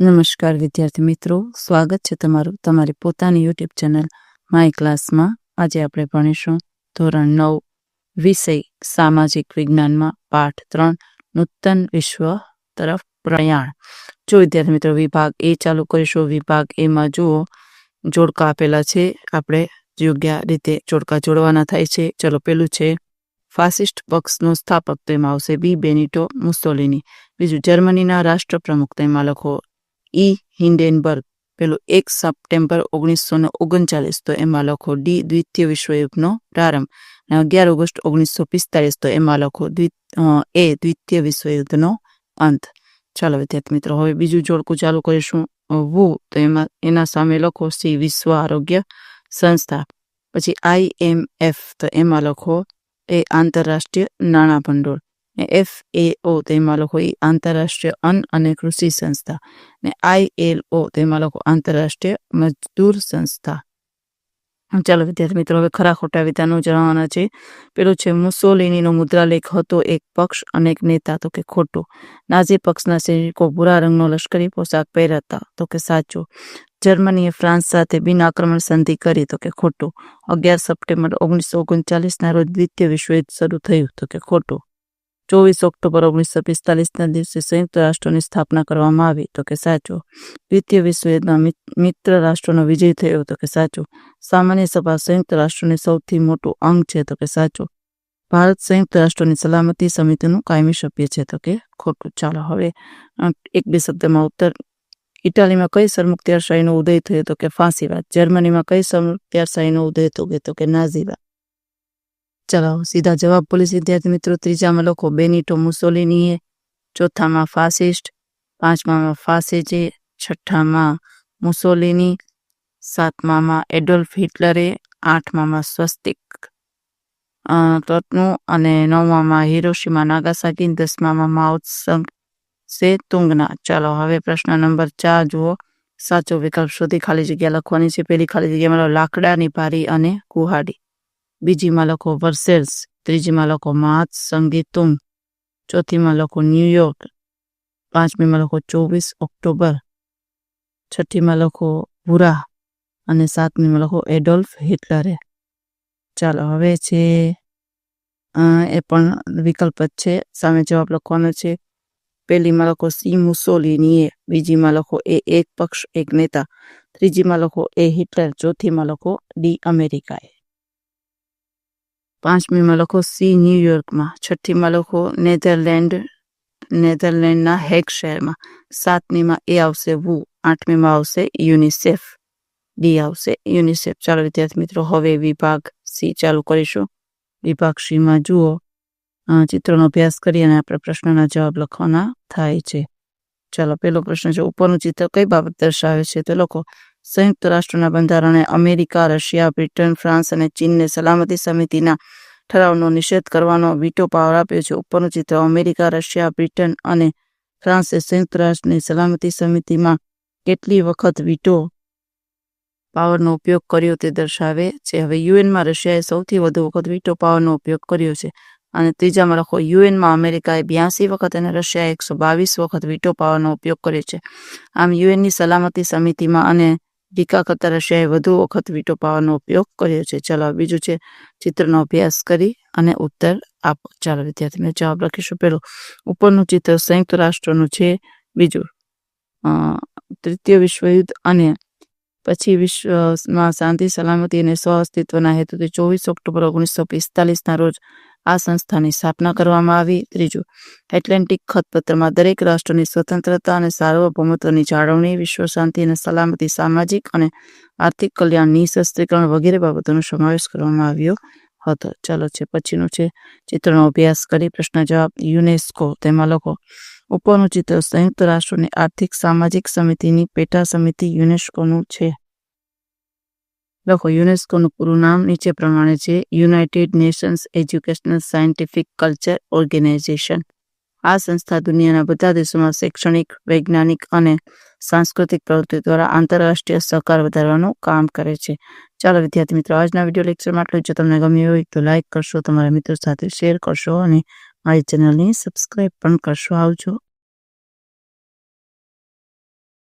નમસ્કાર વિદ્યાર્થી મિત્રો, સ્વાગત છે તમારું તમારી પોતાની યુટ્યુબ ચેનલ માય ક્લાસમાં આજે આપણે ભણીશું ધોરણ નવ, વિષય સામાજિક વિજ્ઞાનમાં, પાઠ ત્રણ, નૂતન વિશ્વ તરફ પ્રયાણ. જો વિદ્યાર્થી મિત્રો વિભાગ એ ચાલુ કરીશું, વિભાગ એમાં જુઓ, જોડકા આપેલા છે, આપણે યોગ્ય રીતે જોડકા જોડવાના થાય છે. ચલો પેલું છે, ફાસિસ્ટ પક્ષનો સ્થાપક તેમાં આવશે બી બેનિટો મુસોલિની. બીજું, જર્મનીના રાષ્ટ્રપ્રમુખ તેમાં લખો ઈ હિન્ડેનબર્ગ, પેલું એક સપ્ટેમ્બર ઓગણીસો ને ઓગણચાલીસ, તો એમાં લખો ડી દ્વિતીય વિશ્વયુદ્ધનો પ્રારંભ અને અગિયાર ઓગસ્ટ ઓગણીસો પિસ્તાલીસ તો એમાં લખો એ દ્વિતીય વિશ્વયુદ્ધનો અંત. ચાલો વિદ્યાર્થી મિત્રો, હવે બીજું જોડકું ચાલુ કરીશું. વુ, તો એમાં, એના સામે લખો સી, વિશ્વ આરોગ્ય સંસ્થા. પછી આઈ એમ એફ, તો એમાં લખો એ આંતરરાષ્ટ્રીય નાણાં ભંડોળ. એફ એ તેમાં લખો એ આંતરરાષ્ટ્રીય અન્ન અને કૃષિ સંસ્થા ને આઈ એલ ઓ તેમાં લખો આંતરરાષ્ટ્રીય મજદૂર સંસ્થા. ચાલો વિદ્યાર્થી મિત્રો, હવે ખરા ખોટા વિધાનો જણાવવાના છે. પેલું છે, મુસોલિનીનો મુદ્રાલેખ હતો એક પક્ષ અને એક નેતા, તો કે ખોટું. નાઝી પક્ષના સૈનિકો ભૂરા રંગનો લશ્કરી પોશાક પહેરતા, તો કે સાચું. જર્મનીએ ફ્રાન્સ સાથે બિન આક્રમણ સંધિ કરી, તો કે ખોટું. અગિયાર સપ્ટેમ્બર ઓગણીસો ઓગણચાલીસના રોજ દ્વિતીય વિશ્વયુદ્ધ શરૂ થયું, તો કે ખોટું. ચોવીસ ઓક્ટોબર ઓગણીસો પિસ્તાલીસના દિવસે સંયુક્ત રાષ્ટ્રોની સ્થાપના કરવામાં આવી. તો કે સાચું. દ્વિતીય વિશ્વયુદ્ધમાં મિત્ર રાષ્ટ્રોનો વિજય થયો. તો કે સાચું. સામાન્ય સભા સંયુક્ત રાષ્ટ્રોની સૌથી મોટું અંગ છે. તો કે સાચું. ભારત સંયુક્ત રાષ્ટ્રોની સલામતી સમિતિનું કાયમી સભ્ય છે. તો કે ખોટું. ચાલો હવે એક બે શબ્દમાં ઉત્તર. ઇટાલીમાં કઈ સરમુખત્યારશાહીનો ઉદય થયો? તો કે ફાંસીવાદ. જર્મનીમાં કઈ સરમુખત્યારશાહીનો ઉદય થયો? તો કે નાઝીવાદ. ચલો, સીધા જવાબ પોલીસ વિદ્યાર્થી મિત્રો, ત્રીજામાં લખો, બેનિટો મુસોલિનીએ ચોથામાં ફાસિસ્ટ, પાંચમામાં ફાસેજે, છઠ્ઠામાં મુસોલિની, સાતમામાં એડોલ્ફ હિટલરે, આઠમામાં સ્વસ્તિક. તત્નું, અને નવમામાં હિરોશીમા નાગાસાકી દસમામાં માઉત્સંગ સે તુંગના. ચાલો, હવે પ્રશ્ન નંબર ચાર જુઓ. સાચો વિકલ્પ શોધી ખાલી જગ્યા લખવાની છે. પેલી ખાલી જગ્યામાં લાકડાની પારી અને કુહાડી. બીજીમાં લખો વર્સેલ્સ ત્રીજીમાં લખો માત સંગીતુમ, ચોથીમાં લખો ન્યુયોર્ક પાંચમીમાં લખો ચોવીસ ઓક્ટોબર, છઠ્ઠીમાં લખો ભૂરા અને સાતમીમાં લખો એડોલ્ફ હિટલરે. ચાલો હવે છે એ પણ વિકલ્પ જ છે. સામે જવાબ લખવાનો છે. પહેલીમાં લખો સી. મુસોલિનીએ, બીજીમાં લખો એ. એક પક્ષ, એક નેતા, ત્રીજીમાં લખો એ હિટલર, ચોથીમાં લખો ડી. અમેરિકાએ. પાંચમીમાં લખો સી ન્યુયોર્કમાં છઠ્ઠીમાં લખો નેધરલેન્ડ, નેધરલેન્ડના હેગ શહેરમાં, સાતમીમાં એ આવશે વુ, આઠમીમાં આવશે યુનિસેફ, ડી આવશે યુનિસેફ. ચાલો વિદ્યાર્થી મિત્રો, હવે વિભાગ સી ચાલુ કરીશું. વિભાગ સીમાં જુઓ ચિત્રનો અભ્યાસ કરી અને આપણે પ્રશ્નના જવાબ લખવાના થાય છે. ચાલો, પેલો પ્રશ્ન છે, ઉપરનું ચિત્ર કઈ બાબત દર્શાવે છે? તો લોકો સંયુક્ત રાષ્ટ્રના બંધારણે અમેરિકા, રશિયા, બ્રિટન, ફ્રાન્સ અને ચીનને સલામતી સમિતિના ઠરાવનો નિષેધ કરવાનો વીટો પાવર આપ્યો છે. ઉપરનું ચિત્ર, અમેરિકા, રશિયા, બ્રિટન અને ફ્રાન્સે સંયુક્ત રાષ્ટ્રની સલામતી સમિતિમાં કેટલી વખત વીટો પાવરનો ઉપયોગ કર્યો તે દર્શાવે છે. હવે યુએનમાં રશિયાએ સૌથી વધુ વખત વીટો પાવરનો ઉપયોગ કર્યો છે અને ત્રીજામાં લખો, યુએનમાં અમેરિકાએ બ્યાસી વખત અને રશિયાએ એકસો બાવીસ વખત વીટો પાવરનો ઉપયોગ કર્યો છે. આમ, યુએનની સલામતી સમિતિમાં અને ટીકા કરતા રશિયાએ વધુ વખત વીટો પાવરનો ઉપયોગ કર્યો છે ચાલો બીજું છે. ચિત્રનો અભ્યાસ કરી અને ઉત્તર આપો. ચાલો, વિદ્યાર્થી મેં જવાબ લખીશું પેલું ઉપરનું ચિત્ર સંયુક્ત રાષ્ટ્રનું છે. બીજું તૃતીય વિશ્વયુદ્ધ અને પછી વિશ્વમાં શાંતિ, સલામતી અને સ્વ અસ્તિત્વના હેતુથી ચોવીસ ઓક્ટોબર ઓગણીસો પિસ્તાલીસના રોજ આ સંસ્થાની સ્થાપના કરવામાં આવી. ત્રીજું, એટલાન્ટિક ખતપત્રમાં દરેક રાષ્ટ્રની સ્વતંત્રતા અને સાર્વભૌમત્વની જાળવણી, વિશ્વ શાંતિ અને સલામતી, સામાજિક અને આર્થિક કલ્યાણ, નિઃશસ્ત્રીકરણ વગેરે બાબતોનો સમાવેશ કરવામાં આવ્યો હતો. ચાલો છે, પછીનું છે, ચિત્રનો અભ્યાસ કરી પ્રશ્ન જવાબ યુનેસ્કો. તેમાં લખો ઉપરનું ચિત્ર સંયુક્ત રાષ્ટ્રોની આર્થિક, સામાજિક સમિતિની પેટા સમિતિ યુનેસ્કોનું છે. લખો, યુનેસ્કોનું પૂરું નામ નીચે પ્રમાણે છે, United Nations Educational Scientific Culture Organisation. આ સંસ્થા દુનિયાના બધા દેશોમાં શૈક્ષણિક, વૈજ્ઞાનિક અને સાંસ્કૃતિક પ્રવૃત્તિ દ્વારા આંતરરાષ્ટ્રીય સહકાર વધારવાનું કામ કરે છે. ચાલો, વિદ્યાર્થી મિત્રો, આજના વીડિયો લેક્ચરમાં આટલું જો. તમને ગમ્યું હોય તો લાઇક કરશો, તમારા મિત્રો સાથે શેર કરશો અને મારી ચેનલને સબસ્ક્રાઈબ પણ કરશો આવજો.